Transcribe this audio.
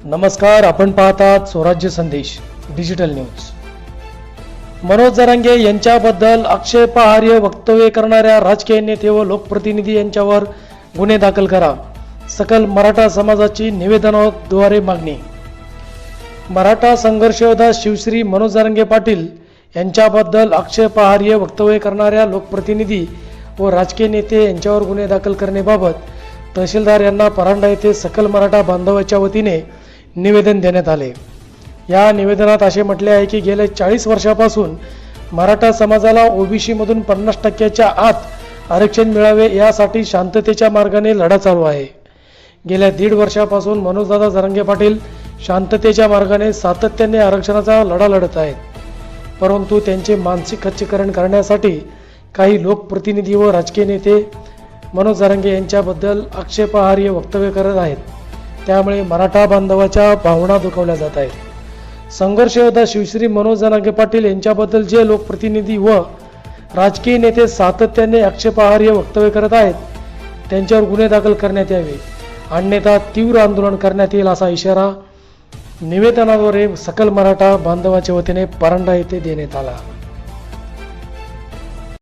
नमस्कार आपण पाहतात स्वराज्य संदेश डिजिटल न्यूज मनोज जरांगे यांच्याबद्दल आक्षेपार्ह वक्तव्य करणाऱ्या राजकीय नेते व लोकप्रतिनिधी यांच्यावर गुन्हे दाखल करा. सकल मराठा समाजाची निवेदनाद्वारे मागणी. मराठा संघर्षयोद्धा शिवश्री मनोज जरांगे पाटील यांच्याबद्दल आक्षेपार्ह वक्तव्य करणाऱ्या लोकप्रतिनिधी व राजकीय नेते यांच्यावर गुन्हे दाखल करण्याबाबत तहसीलदार यांना परांडा येथे सकल मराठा बांधवाच्या वतीने निवेदन देण्यात आले. या निवेदनात असे म्हटले आहे की गेल्या चाळीस वर्षापासून मराठा समाजाला ओबीसीमधून पन्नास टक्क्याच्या आत आरक्षण मिळावे यासाठी शांततेच्या मार्गाने लढा चालू आहे. गेल्या दीड वर्षापासून मनोजदादा जरंगे पाटील शांततेच्या मार्गाने सातत्याने आरक्षणाचा लढा लढत आहेत. परंतु त्यांचे मानसिक खच्चीकरण करण्यासाठी काही लोकप्रतिनिधी व राजकीय नेते मनोज जारंगे यांच्याबद्दल आक्षेपार्ह वक्तव्य करत आहेत. त्यामुळे मराठा बांधवाच्या भावना दुखावल्या जात आहेत. संघर्ष योद्धा शिवश्री मनोज जनागे पाटील यांच्याबद्दल जे लोकप्रतिनिधी व राजकीय नेते सातत्याने आक्षेपार्ह वक्तव्य करत आहेत त्यांच्यावर गुन्हे दाखल करण्यात यावे. अन्यथा तीव्र आंदोलन करण्यात येईल असा इशारा निवेदनाद्वारे सकल मराठा बांधवाच्या वतीने परांडा येथे देण्यात आला.